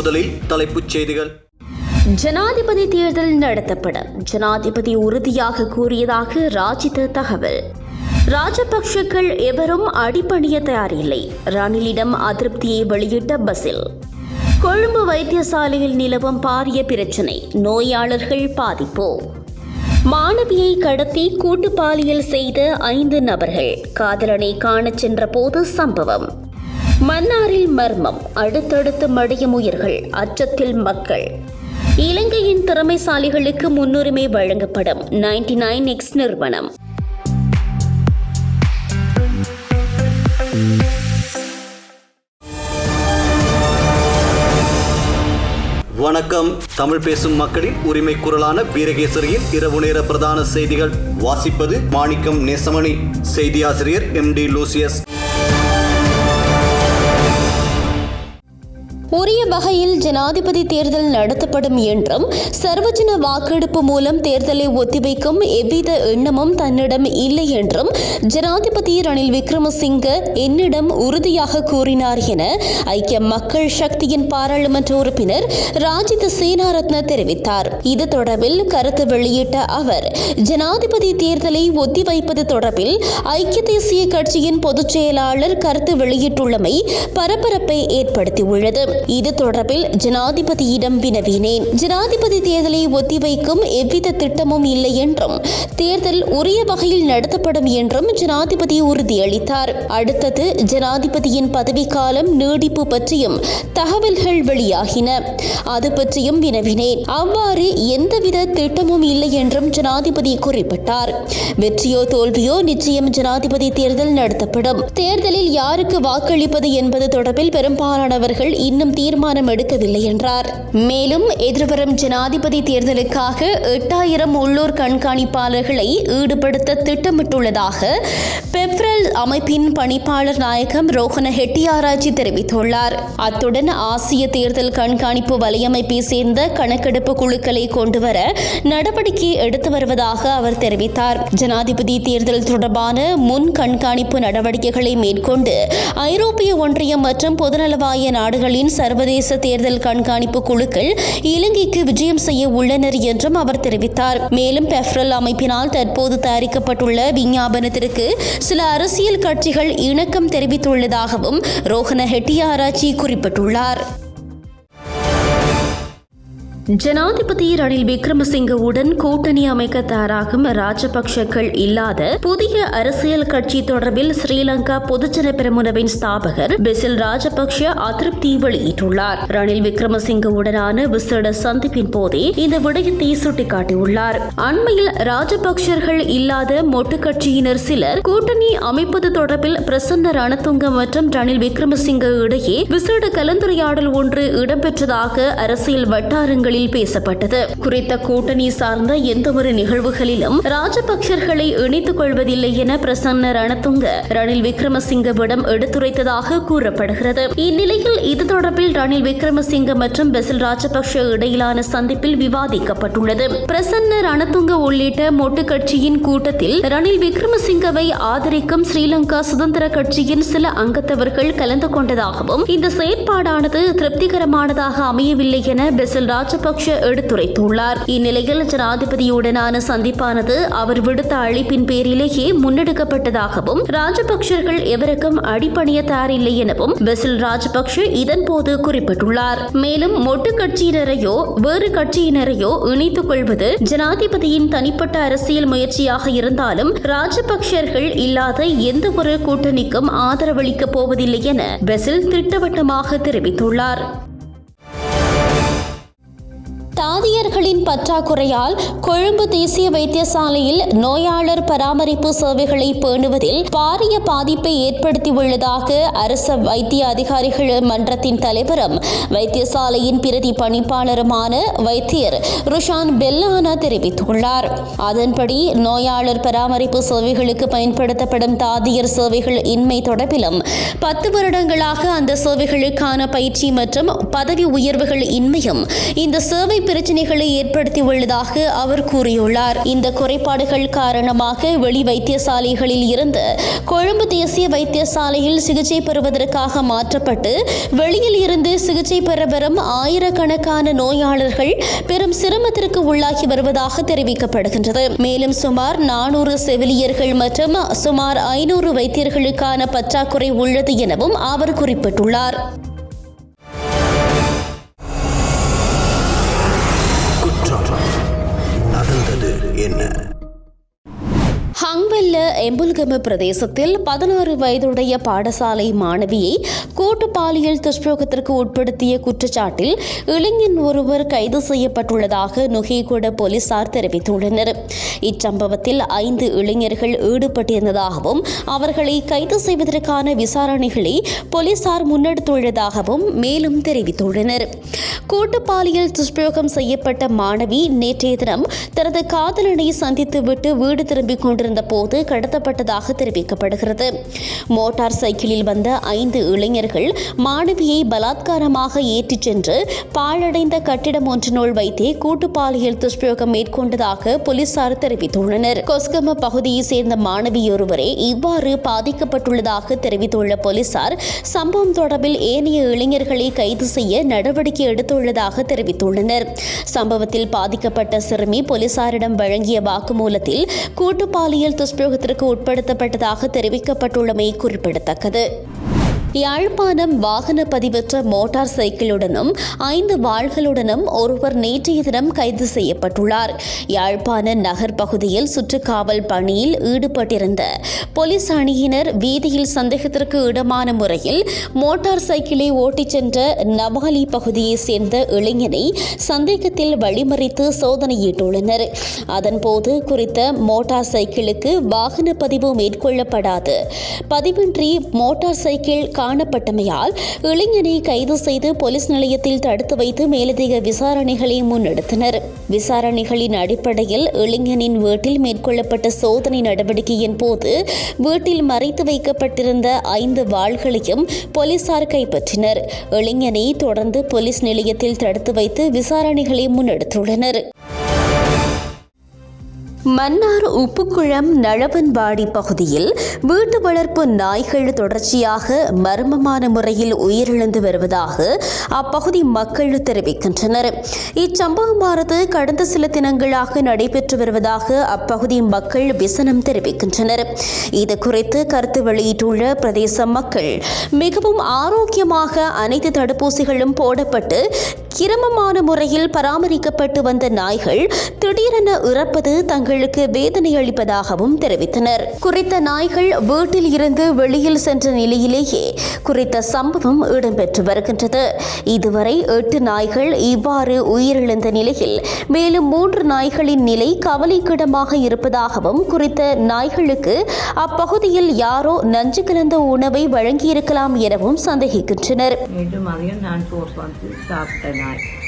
முதலில் தலைப்புச் செய்திகள். ஜனாதிபதி தேர்தல் நடத்தப்படும். ஜனாதிபதி உறுதியாக கூறியதாக ராஜித தகவல். ராஜபக்ஷக்கள் எவரும் அடிபணிய தயாரில்லை. ரணிலிடம் அதிருப்தியை வெளியிட்ட பசில். கொழும்பு வைத்தியசாலையில் நிலவும் பாரிய பிரச்சினை. நோயாளர்கள் பாதிப்பு. மாணவியை கடத்தி கூட்டு பாலியல் செய்த ஐந்து நபர்கள். காதலனை காணச் சென்றபோது சம்பவம். மன்னாரில் மர்மம். அடுத்தடுத்து மடியும் உயிர்கள் அச்சத்தில் மக்கள். இலங்கையின் திறமைசாலிகளுக்கு முன்னுரிமை வழங்கப்படும் 99 நைன் எக்ஸ் நிறுவனம். வணக்கம். தமிழ் பேசும் மக்களின் உரிமை குரலான வீரகேசரியின் இரவு நேர பிரதான செய்திகள். வாசிப்பது மாணிக்கம் நேசமணி. செய்தியாசிரியர் எம் டி லூசியஸ். உரிய வகையில் ஜனாதிபதி தேர்தல் நடத்தப்படும் என்றும் சர்வஜன வாக்கெடுப்பு மூலம் தேர்தலை ஒத்திவைக்கும் எவ்வித எண்ணமும் தன்னிடம் இல்லை என்றும் ஜனாதிபதி ரணில் விக்ரமசிங்க என்னிடம் உறுதியாக கூறினார் என ஐக்கிய மக்கள் சக்தியின் பாராளுமன்ற உறுப்பினர் ராஜித சேனாரத்ன தெரிவித்தார். இது தொடர்பில் கருத்து வெளியிட்ட அவர் ஜனாதிபதி தேர்தலை ஒத்திவைப்பது தொடர்பில் ஐக்கிய தேசிய கட்சியின் பொதுச் செயலாளர் கருத்து வெளியிட்டுள்ளமை பரபரப்பை ஏற்படுத்தியுள்ளது. இது தொடர்பில் ஜனாதிபதியிடம் வினவினேன். ஜனாதிபதி தேர்தலை ஒத்திவைக்கும் எவ்வித திட்டமும் இல்லை என்றும் தேர்தல் உரிய வகையில் நடத்தப்படும் என்றும் ஜனாதிபதி உறுதியளித்தார். அடுத்தது ஜனாதிபதியின் பதவிக்காலம் நீடிப்பு பற்றியும் தகவல்கள் வெளியாகின. அது பற்றியும் வினவினேன். அவ்வாறு எந்தவித திட்டமும் இல்லை என்றும் ஜனாதிபதி குறிப்பிட்டார். வெற்றியோ தோல்வியோ நிச்சயம் ஜனாதிபதி தேர்தல் நடத்தப்படும். தேர்தலில் யாருக்கு வாக்களிப்பது என்பது தொடர்பில் பெரும்பாலானவர்கள் இன்னும் தீர்மானம் எடுக்கவில்லை என்றார். மேலும் எதிர்வரும் ஜனாதிபதி தேர்தலுக்காக எட்டாயிரம் உள்ளூர் கண்காணிப்பாளர்களை ஈடுபடுத்த திட்டமிட்டுள்ளதாக பெப்ரல் அமைப்பின் பணிப்பாளர் நாயகம் ரோஹன ஹெட்டியாராய்ச்சி தெரிவித்துள்ளார். அத்துடன் ஆசிய தேர்தல் கண்காணிப்பு வலையமைப்பை சேர்ந்த கணக்கெடுப்பு குழுக்களை கொண்டுவர நடவடிக்கை எடுத்து வருவதாக அவர் தெரிவித்தார். ஜனாதிபதி தேர்தல் தொடர்பான முன் கண்காணிப்பு நடவடிக்கைகளை மேற்கொண்டு ஐரோப்பிய ஒன்றியம் மற்றும் பொதுநலவாய நாடுகளின் சர்வதேச தேர்தல் கண்காணிப்பு குழுக்கள் இலங்கைக்கு விஜயம் செய்ய உள்ளனர் என்றும் அவர் தெரிவித்தார். மேலும் பெஃப்ரல் அமைப்பினால் தற்போது தயாரிக்கப்பட்டுள்ள விஞ்ஞாபனத்திற்கு சில அரசியல் கட்சிகள் இணக்கம் தெரிவித்துள்ளதாகவும் ரோஹன ஹெட்டியாராச்சி குறிப்பிட்டுள்ளார். ஜனாதிபதி ரணில் விக்ரமசிங்கவுடன் கூட்டணி அமைக்க தயாராகும் ராஜபக்ஷக்கள் இல்லாத புதிய அரசியல் கட்சி தொடர்பில் ஸ்ரீலங்கா பொதுஜன பெருமுனவின் ஸ்தாபகர் பிசில் ராஜபக்ஷ அதிருப்தி வெளியிட்டுள்ளார். ரணில் விக்ரமசிங்கவுடனான விசேட சந்திப்பின் போதே இந்த விடயத்தை சுட்டிக்காட்டியுள்ளார். அண்மையில் ராஜபக்ஷர்கள் இல்லாத மொட்டு கட்சியினர் சிலர் கூட்டணி அமைப்பது தொடர்பில் பிரசன்ன ரணதுங்க மற்றும் ரணில் விக்ரமசிங்க இடையே விசேட கலந்துரையாடல் ஒன்று இடம்பெற்றதாக அரசியல் வட்டாரங்களில் பேசப்பட்டது. குறித்த கூட்டணி சார்ந்த எந்தவொரு நிகழ்வுகளிலும் ராஜபக்சர்களை இணைத்துக் கொள்வதில்லை என பிரசன்ன ரணதுங்க ரணில் விக்ரமசிங்கவிடம் எடுத்துரைத்ததாக கூறப்படுகிறது. இந்நிலையில் இது தொடர்பில் ரணில் விக்ரமசிங்க மற்றும் பெசில் ராஜபக்ஷ இடையிலான சந்திப்பில் விவாதிக்கப்பட்டுள்ளது. பிரசன்ன ரணதுங்க உள்ளிட்ட மொட்டு கட்சியின் கூட்டத்தில் ரணில் விக்ரமசிங்கவை ஆதரிக்கும் ஸ்ரீலங்கா சுதந்திர கட்சியின் சில அங்கத்தவர்கள் கலந்து கொண்டதாகவும் இந்த செயற்பாடானது திருப்திகரமானதாக அமையவில்லை என பெசில் ராஜபக்ஷ எடுத்துரைத்துள்ளார். இந்நிலையில் ஜனாதிபதியுடனான சந்திப்பானது அவர் விடுத்த அழைப்பின் பேரிலேயே முன்னெடுக்கப்பட்டதாகவும் ராஜபக்சர்கள் எவருக்கும் அடிபணிய தயாரில்லை எனவும் பெசில் ராஜபக்ஷ இதன்போது குறிப்பிட்டுள்ளார். மேலும் மொட்டு கட்சியினரையோ வேறு கட்சியினரையோ இணைத்துக் கொள்வது ஜனாதிபதியின் தனிப்பட்ட அரசியல் முயற்சியாக இருந்தாலும் ராஜபக்சர்கள் இல்லாத எந்த ஒரு கூட்டணிக்கும் ஆதரவளிக்கப் போவதில்லை என பெசில் திட்டவட்டமாக தெரிவித்துள்ளார். தாதியர்களின் பற்றாக்குறையால் கொழும்பு தேசிய வைத்தியசாலையில் நோயாளர் பராமரிப்பு சேவைகளை பேணுவதில் பாரிய பாதிப்பை ஏற்படுத்தியுள்ளதாக அரச வைத்திய அதிகாரிகள் மன்றத்தின் தலைவரும் வைத்தியசாலையின் பிரதி பணிப்பாளருமான வைத்தியர் ருஷான் பெல்லானா தெரிவித்துள்ளார். அதன்படி நோயாளர் பராமரிப்பு சேவைகளுக்கு பயன்படுத்தப்படும் தாதியர் சேவைகள் இன்மை தொடர்பிலும் பத்து வருடங்களாக அந்த சேவைகளுக்கான பயிற்சி மற்றும் பதவி உயர்வுகள் இன்மையும் இந்த சேவை பிரச்சினைகளை ஏற்படுத்தியுள்ளதாக அவர் கூறியுள்ளார். இந்த குறைபாடுகள் காரணமாக வெளி வைத்தியசாலைகளில் இருந்து கொழும்பு தேசிய வைத்தியசாலையில் சிகிச்சை பெறுவதற்காக மாற்றப்பட்டு வெளியில் இருந்து சிகிச்சை பெற வரும் ஆயிரக்கணக்கான நோயாளர்கள் பெரும் சிரமத்திற்கு உள்ளாகி வருவதாக தெரிவிக்கப்படுகின்றது. மேலும் சுமார் நானூறு செவிலியர்கள் மற்றும் சுமார் ஐநூறு வைத்தியர்களுக்கான பற்றாக்குறை உள்ளது எனவும் அவர் குறிப்பிட்டுள்ளார். எம்புல்கம பிரதேசத்தில் பதினாறு வயதுடைய பாடசாலை மாணவியை கூட்டு பாலியல் துஷ்பிரயோகத்திற்கு உட்படுத்திய குற்றச்சாட்டில் இளைஞன் ஒருவர் கைது செய்யப்பட்டுள்ளதாக நுகேகொட போலீசார் தெரிவித்துள்ளனர். இச்சம்பவத்தில் ஐந்து இளைஞர்கள் ஈடுபட்டிருந்ததாகவும் அவர்களை கைது செய்வதற்கான விசாரணைகளை போலீசார் முன்னெடுத்துள்ளதாகவும் மேலும் தெரிவித்துள்ளனர். கூட்டு பாலியல் துஷ்பிரயோகம் செய்யப்பட்ட மாணவி நேற்றைய தினம் தனது காதலனை சந்தித்துவிட்டு வீடு திரும்பிக் கொண்டிருந்த போது கடத்தப்பட்டதாக தெரிவிக்கப்படுகிறது. மோட்டார் சைக்கிளில் வந்த ஐந்து இளைஞர்கள் மாணவியை பலாத்காரமாக ஏற்றிச் சென்று பாழடைந்த கட்டிடம் ஒன்றினுள் வைத்தே கூட்டு பாலியல் துஷ்பிரயோகம் மேற்கொண்டதாக போலீசார் தெரிவித்துள்ளனர். கொஸ்கம பகுதியைச் சேர்ந்த மாணவியொருவரே இவ்வாறு பாதிக்கப்பட்டுள்ளதாக தெரிவித்துள்ள போலீசார் சம்பவம் தொடர்பில் ஏனைய இளைஞர்களை கைது செய்ய நடவடிக்கை எடுத்துள்ளதாக தெரிவித்துள்ளனர். சம்பவத்தில் பாதிக்கப்பட்ட சிறுமி போலீசாரிடம் வழங்கிய வாக்குமூலத்தில் கூட்டு பாலியல் துஷ்பிரயோகத்திற்கு உட்படுத்தப்பட்டதாக தெரிவிக்கப்பட்டுள்ளமை குறிப்பிடத்தக்கது. யாழ்ப்பாணம் வாகன பதிவற்ற மோட்டார் சைக்கிளுடனும் ஐந்து வாள்களுடனும் ஒருவர் நேற்றைய தினம் கைது செய்யப்பட்டுள்ளார். யாழ்ப்பாண நகர் பகுதியில் சுற்றுக்காவல் பணியில் ஈடுபட்டிருந்த போலீஸ் அணியினர் வீதியில் சந்தேகத்திற்கு இடமான முறையில் மோட்டார் சைக்கிளை ஓட்டிச் சென்ற நவாலி பகுதியைச் சேர்ந்த இளைஞனை சந்தேகத்தில் வழிமறித்து சோதனையிட்டுள்ளனர். அதன்போது குறித்த மோட்டார் சைக்கிளுக்கு வாகன பதிவு மேற்கொள்ளப்படாது. பதிவின்றி மோட்டார் சைக்கிள் காணப்பட்டமையால் இளைஞனை கைது செய்து போலீஸ் நிலையத்தில் தடுத்து வைத்து மேலதிக விசாரணைகளை முன்னெடுத்தனர். விசாரணைகளின் அடிப்படையில் இளைஞனின் வீட்டில் மேற்கொள்ளப்பட்ட சோதனை நடவடிக்கையின் போது வீட்டில் மறைத்து வைக்கப்பட்டிருந்த ஐந்து வாள்களையும் போலீசார் கைப்பற்றினர். இளைஞனை தொடர்ந்து போலீஸ் நிலையத்தில் தடுத்து வைத்து விசாரணைகளை முன்னெடுத்துள்ளனர். மன்னார் உப்புக்குளம் நழவன்பாடி பகுதியில் வீட்டு வளர்ப்பு நாய்கள் தொடர்ச்சியாக மர்மமான முறையில் உயிரிழந்து வருவதாக அப்பகுதி மக்கள் தெரிவிக்கின்றனர். இச்சம்பவமானது கடந்த சில தினங்களாக நடைபெற்று வருவதாக அப்பகுதி மக்கள் விசனம் தெரிவிக்கின்றனர். இது குறித்து கருத்து வெளியிட்டுள்ள பிரதேச மக்கள் மிகவும் ஆரோக்கியமாக அனைத்து தடுப்பூசிகளும் போடப்பட்டு கிரமமான முறையில் பராமரிக்கப்பட்டு வந்த நாய்கள் திடீரென இறப்பது தங்களுக்கு வேதனை அளிப்பதாகவும் தெரிவித்தனர். குறித்த நாய்கள் வீட்டில் இருந்து வெளியில் சென்ற நிலையிலேயே குறித்த சம்பவம் இடம்பெற்று வருகின்றது. இதுவரை எட்டு நாய்கள் இவ்வாறு உயிரிழந்த நிலையில் மேலும் மூன்று நாய்களின் நிலை கவலைக்கிடமாக இருப்பதாகவும் குறித்த நாய்களுக்கு அப்பகுதியில் யாரோ நஞ்சு கலந்த உணவை வழங்கியிருக்கலாம் எனவும் சந்தேகிக்கின்றனர். மீண்டும் அதையும் நான் சோர்ஸ் வந்து சாப்பிட்டேன்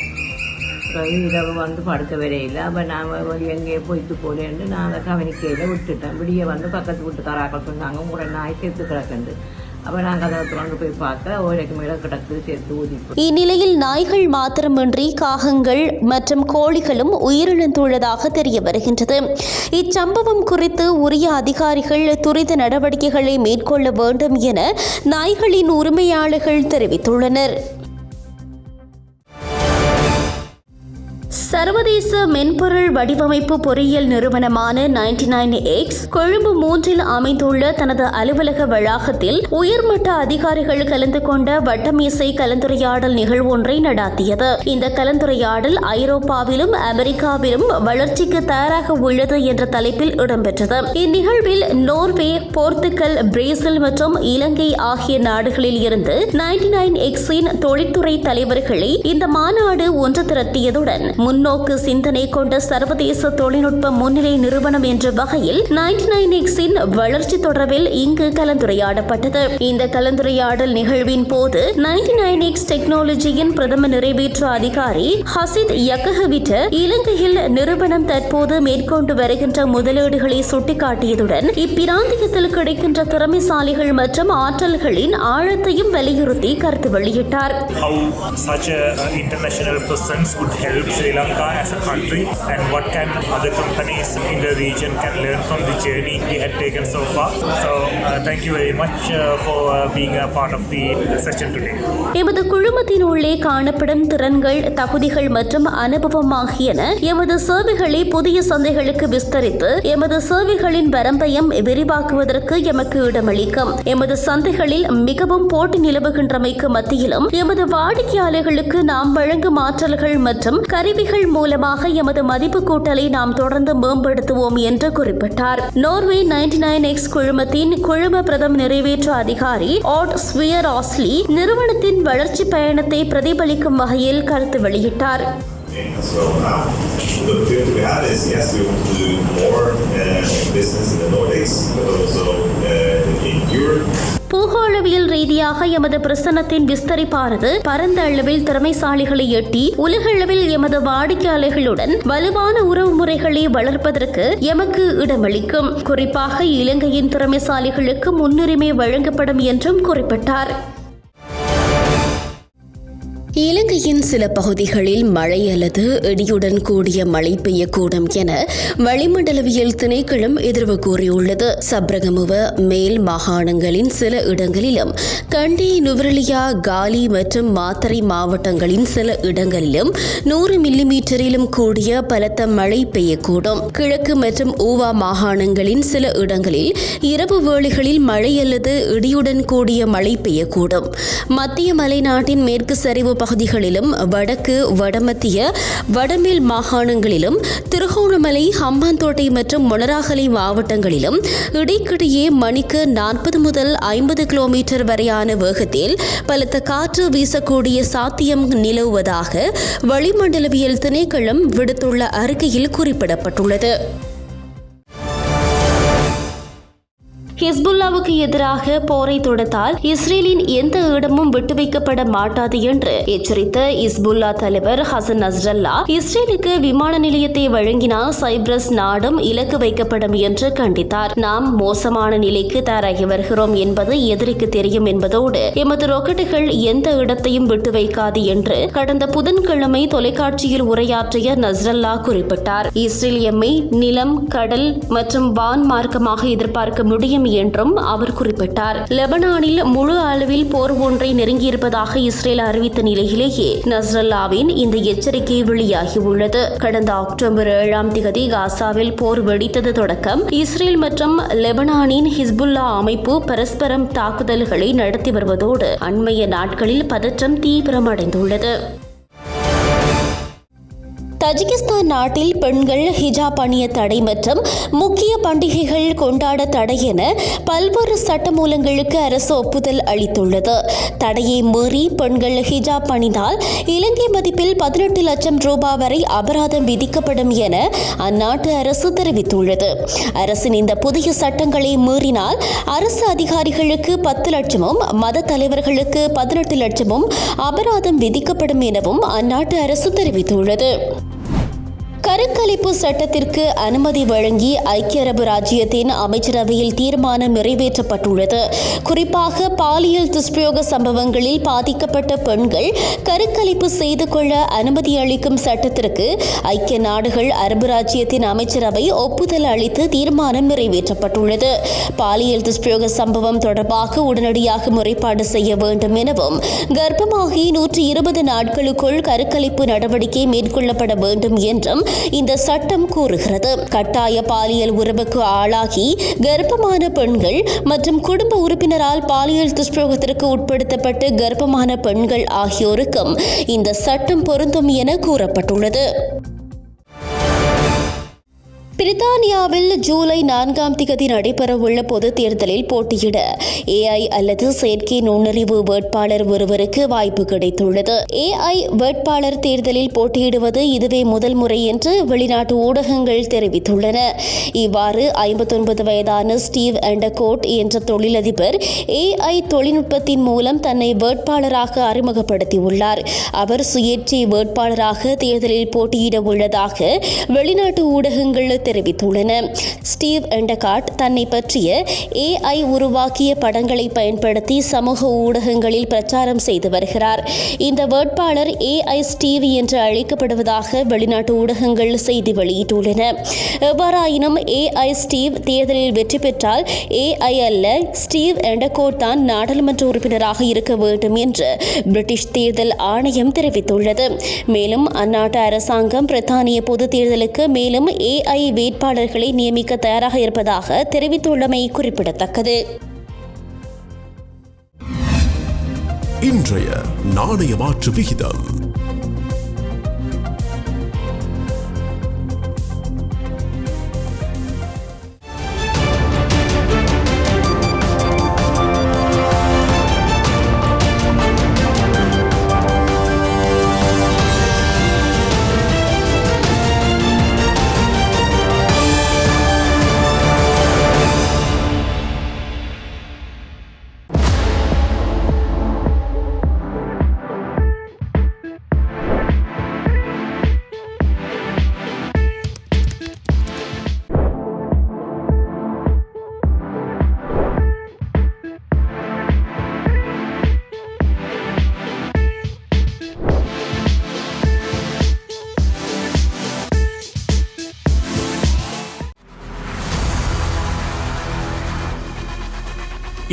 பிறகு இரவு வந்து படுக்க இல்லை அப்போ நான் எங்கேயே போயிட்டு போலேன்னு நான் அதை கவனிக்கையில் விட்டுட்டேன் விடிய வந்து பக்கத்து வீட்டுக்காராக்கள் சொன்னாங்க உங்களோட நாய் சேர்த்து கிடக்குண்டு அப்போ நாங்கள் அதை திறந்து போய் பார்க்க ஓரைக்கு மேலே கிடக்கு சேர்த்து ஊதி இந்நிலையில் நாய்கள் மாத்திரமின்றி காகங்கள் மற்றும் கோழிகளும் உயிரிழந்துள்ளதாக தெரிய வருகின்றது இச்சம்பவம் குறித்து உரிய அதிகாரிகள் துரித நடவடிக்கைகளை மேற்கொள்ள வேண்டும் என நாய்களின் உரிமையாளர்கள் தெரிவித்துள்ளனர் சர்வதேச மென்பொருள் வடிவமைப்பு பொறியியல் நிறுவனமான 99X நைன் எக்ஸ் கொழும்பு மூன்றில் அமைந்துள்ள தனது அலுவலக வளாகத்தில் உயர்மட்ட அதிகாரிகள் கலந்து கொண்ட வட்டமேசை கலந்துரையாடல் நிகழ்வு ஒன்றை நடாத்தியது. இந்த கலந்துரையாடல் ஐரோப்பாவிலும் அமெரிக்காவிலும் வளர்ச்சிக்கு தயாராக உள்ளது என்ற தலைப்பில் இடம்பெற்றது. இந்நிகழ்வில் நோர்வே போர்த்துகல் பிரேசில் மற்றும் இலங்கை ஆகிய நாடுகளில் இருந்து 99X நைன் எக்ஸின் தொழில்துறை தலைவர்களை இந்த மாநாடு ஒன்று திரட்டியதுடன் முன்னோக்கு சிந்தனை கொண்ட சர்வதேச தொழில்நுட்ப முன்னிலை நிறுவனம் என்ற வகையில் 99X நைன் எக்ஸின் வளர்ச்சி தொடர்பில் இங்கு கலந்துரையாடப்பட்டது. இந்த கலந்துரையாடல் நிகழ்வின் போது 99X நைன் எக்ஸ் டெக்னாலஜியின் பிரதம நிறைவேற்று அதிகாரி ஹசித் யக்கஹவிட்ட இலங்கையில் நிறுவனம் தற்போது மேற்கொண்டு வருகின்ற முதலீடுகளை சுட்டிக்காட்டியதுடன் இப்பிராந்தியத்தில் கிடைக்கின்ற திறமைசாலிகள் மற்றும் ஆற்றல்களின் ஆழத்தையும் வலியுறுத்தி கருத்து வெளியிட்டார். How such a uh, international presence would help Sri Lanka Lanka as a country and what can other companies in the region can learn from the journey we had taken so far. So uh, thank you very much uh, for uh, being a part of the session today. எமது குழுமத்தின் உள்ளே காணப்படும் திறன்கள் தகுதிகள் மற்றும் அனுபவம் ஆகியன எமது சேவைகளை புதிய சந்தைகளுக்கு விஸ்தரித்து எமது சேவைகளின் வரம்பையும் விரிவாக்குவதற்கு எமக்கு இடமளிக்கும் எமது சந்தைகளில் மிகவும் போட்டி நிலவுகின்றமைக்கு மத்தியிலும் எமது வாடிக்கையாளர்களுக்கு நாம் வழங்கும் ஆற்றல்கள் மற்றும் கருவிகள் மூலமாக எமது மதிப்பு கூட்டலை நாம் தொடர்ந்து மேம்படுத்துவோம் என்று குறிப்பிட்டார் நோர்வே நைன்டி நைன் எக்ஸ் குழுமத்தின் குழும பிரதம நிறைவேற்று அதிகாரி ஆட் ஸ்வியர் ஆஸ்லி நிறுவனத்தின் வளர்ச்சி பயணத்தை பிரதிபலிக்கும் வகையில் கருத்து வெளியிட்டார் So uh, the is yes, we want to do more uh, business in the Nordics, but also uh, in Europe. பூகோளவியல் ரீதியாக எமது பிரசன்னத்தின் விஸ்தரிப்பானது பரந்த அளவில் திறமைசாலிகளை எட்டி உலகளவில் எமது வாடிக்கையாளர்களுடன் வலுவான உறவு முறைகளை வளர்ப்பதற்கு எமக்கு இடமளிக்கும். குறிப்பாக இலங்கையின் திறமைசாலிகளுக்கு முன்னுரிமை வழங்கப்படும் என்றும் குறிப்பிட்டார். இலங்கையின் சில பகுதிகளில் மழை அல்லது இடியுடன் கூடிய மழை பெய்யக்கூடும் என வளிமண்டலவியல் திணைக்களம் எதிர்வு கூறியுள்ளது. சப்ரகமுவ மேல் மாகாணங்களின் சில இடங்களிலும் கண்டி நுவரலியா காலி மற்றும் மாத்தரை மாவட்டங்களின் சில இடங்களிலும் நூறு மில்லிமீட்டரிலும் கூடிய பலத்த மழை பெய்யக்கூடும். கிழக்கு மற்றும் ஊவா மாகாணங்களின் சில இடங்களில் இரவு வேளைகளில் மழை அல்லது இடியுடன் கூடிய மழை பெய்யக்கூடும். மத்திய மலைநாட்டின் மேற்கு சரிவு பகுதிகளிலும் வடக்கு வடமத்திய வடமேல் மாகாணங்களிலும் திருகோணமலை ஹம்பாந்தோட்டை மற்றும் மொனராகலை மாவட்டங்களிலும் இடைக்கிடையே மணிக்கு நாற்பது முதல் ஐம்பது கிலோமீட்டர் வரையான வேகத்தில் பலத்த காற்று வீசக்கூடிய சாத்தியம் நிலவுவதாக வளிமண்டலவியல் திணைக்களம் விடுத்துள்ள அறிக்கையில் குறிப்பிடப்பட்டுள்ளது. ஹிஸ்புல்லாவுக்கு எதிராக போரை தொடுத்தால் இஸ்ரேலின் எந்த இடமும் விட்டு வைக்கப்பட மாட்டாது என்று எச்சரித்த இஸ்புல்லா தலைவர் ஹசன் நஸ்ரல்லா இஸ்ரேலுக்கு விமான நிலையத்தை வழங்கினால் சைப்ரஸ் நாடும் இலக்கு வைக்கப்படும் என்று கண்டித்தார். நாம் மோசமான நிலைக்கு தயாராகி வருகிறோம் என்பது எதிரிக்கு தெரியும் என்பதோடு எமது ராக்கெட்டுகள் எந்த இடத்தையும் விட்டு வைக்காது என்று கடந்த புதன்கிழமை தொலைக்காட்சியில் உரையாற்றிய நஸ்ரல்லா குறிப்பிட்டார். இஸ்ரேல் எம்மை நிலம் கடல் மற்றும் வான் மார்க்கமாக எதிர்பார்க்க முடியும் என்றும் அவர் குறிப்பிட்டார். லெபனானில் முழு அளவில் போர் ஒன்றை நெருங்கியிருப்பதாக இஸ்ரேல் அறிவித்த நிலையிலேயே நஸ்ரல்லாவின் இந்த எச்சரிக்கை வெளியாகியுள்ளது. கடந்த அக்டோபர் ஏழாம் திகதி காசாவில் போர் வெடித்தது தொடக்கம் இஸ்ரேல் மற்றும் லெபனானின் ஹிஸ்புல்லா அமைப்பு பரஸ்பரம் தாக்குதல்களை நடத்தி வருவதோடு அண்மைய நாட்களில் பதற்றம் தீவிரமடைந்துள்ளது. தஜிகிஸ்தான் நாட்டில் பெண்கள் ஹிஜாப் அணிய தடை மற்றும் முக்கிய பண்டிகைகள் கொண்டாட தடை என பல்வேறு சட்டமூலங்களுக்கு அரசு ஒப்புதல் அளித்துள்ளது. தடையை மீறி பெண்கள் ஹிஜாப் அணிந்தால் இலங்கை மதிப்பில் பதினெட்டு லட்சம் ரூபாய் வரை அபராதம் விதிக்கப்படும் என அந்நாட்டு அரசு தெரிவித்துள்ளது. அரசின் இந்த புதிய சட்டங்களை மீறினால் அரசு அதிகாரிகளுக்கு பத்து லட்சமும் மத தலைவர்களுக்கு பதினெட்டு லட்சமும் அபராதம் விதிக்கப்படும் எனவும் அந்நாட்டு அரசு தெரிவித்துள்ளது. கருக்கலைப்பு சட்டத்திற்கு அனுமதி வழங்கி ஐக்கிய அரபு ராஜ்யத்தின் அமைச்சரவையில் தீர்மானம் நிறைவேற்றப்பட்டுள்ளது. குறிப்பாக பாலியல் துஷ்பிரயோக சம்பவங்களில் பாதிக்கப்பட்ட பெண்கள் கருக்கலைப்பு செய்து கொள்ள அனுமதி அளிக்கும் சட்டத்திற்கு ஐக்கிய நாடுகள் அரபு ராஜ்யத்தின் அமைச்சரவை ஒப்புதல் அளித்து தீர்மானம் நிறைவேற்றப்பட்டுள்ளது. பாலியல் துஷ்பிரயோக சம்பவம் தொடர்பாக உடனடியாக முறைப்பாடு செய்ய வேண்டும் எனவும் கர்ப்பமாகி நூற்றி இருபது நாட்களுக்குள் கருக்கலைப்பு நடவடிக்கை மேற்கொள்ளப்பட வேண்டும் என்றும் இந்த சட்டம் கூறுகிறது. கட்டாய பாலியல் உறவுக்கு ஆளாகி கர்ப்பமான பெண்கள் மற்றும் குடும்ப உறுப்பினரால் பாலியல் துஷ்பிரயோகத்திற்கு உட்படுத்தப்பட்டு கர்ப்பமான பெண்கள் ஆகியோருக்கும் இந்த சட்டம் பொருந்தும் என கூறப்பட்டுள்ளது. பிரித்தானியாவில் ஜூலை நான்காம் திகதி நடைபெறவுள்ள பொதுத் தேர்தலில் போட்டியிட ஏஐ அல்லது செயற்கை நுண்ணறிவு வேட்பாளர் ஒருவருக்கு வாய்ப்பு கிடைத்துள்ளது. ஏஐ வேட்பாளர் தேர்தலில் போட்டியிடுவது இதுவே முதல் முறை என்று வெளிநாட்டு ஊடகங்கள் தெரிவித்துள்ளன. இவ்வாறு ஐம்பத்தொன்பது வயதான ஸ்டீவ் அண்டகோட் என்ற தொழிலதிபர் ஏஐ தொழில்நுட்பத்தின் மூலம் தன்னை வேட்பாளராக அறிமுகப்படுத்தியுள்ளார். அவர் சுயேட்சை வேட்பாளராக தேர்தலில் போட்டியிட உள்ளதாக வெளிநாட்டு ஊடகங்கள் தெரிவித்துள்ளன. ஸ்டீவ் எண்டகாட் தன்னை பற்றிய ஏஐ உருவாக்கிய படங்களை பயன்படுத்தி சமூக ஊடகங்களில் பிரச்சாரம் செய்து வருகிறார். இந்த வேட்பாளர் ஏஐ ஸ்டீவ் என்று அழைக்கப்படுவதாக வெளிநாட்டு ஊடகங்கள் செய்தி வெளியிட்டுள்ளன. எவ்வாறாயினும் ஏஐ ஸ்டீவ் தேர்தலில் வெற்றி பெற்றால் ஏஐ அல்ல ஸ்டீவ் எண்டகோட் தான் நாடாளுமன்ற உறுப்பினராக இருக்க வேண்டும் என்று பிரிட்டிஷ் தேர்தல் ஆணையம் தெரிவித்துள்ளது. மேலும் அந்நாட்டு அரசாங்கம் பிரித்தானிய பொது தேர்தலுக்கு மேலும் ஏஐ வேட்பாளர்களை நியமிக்க தயாராக இருப்பதாக தெரிவித்துள்ளமை குறிப்பிடத்தக்கது. இன்றைய நாணய மாற்று விகிதம்.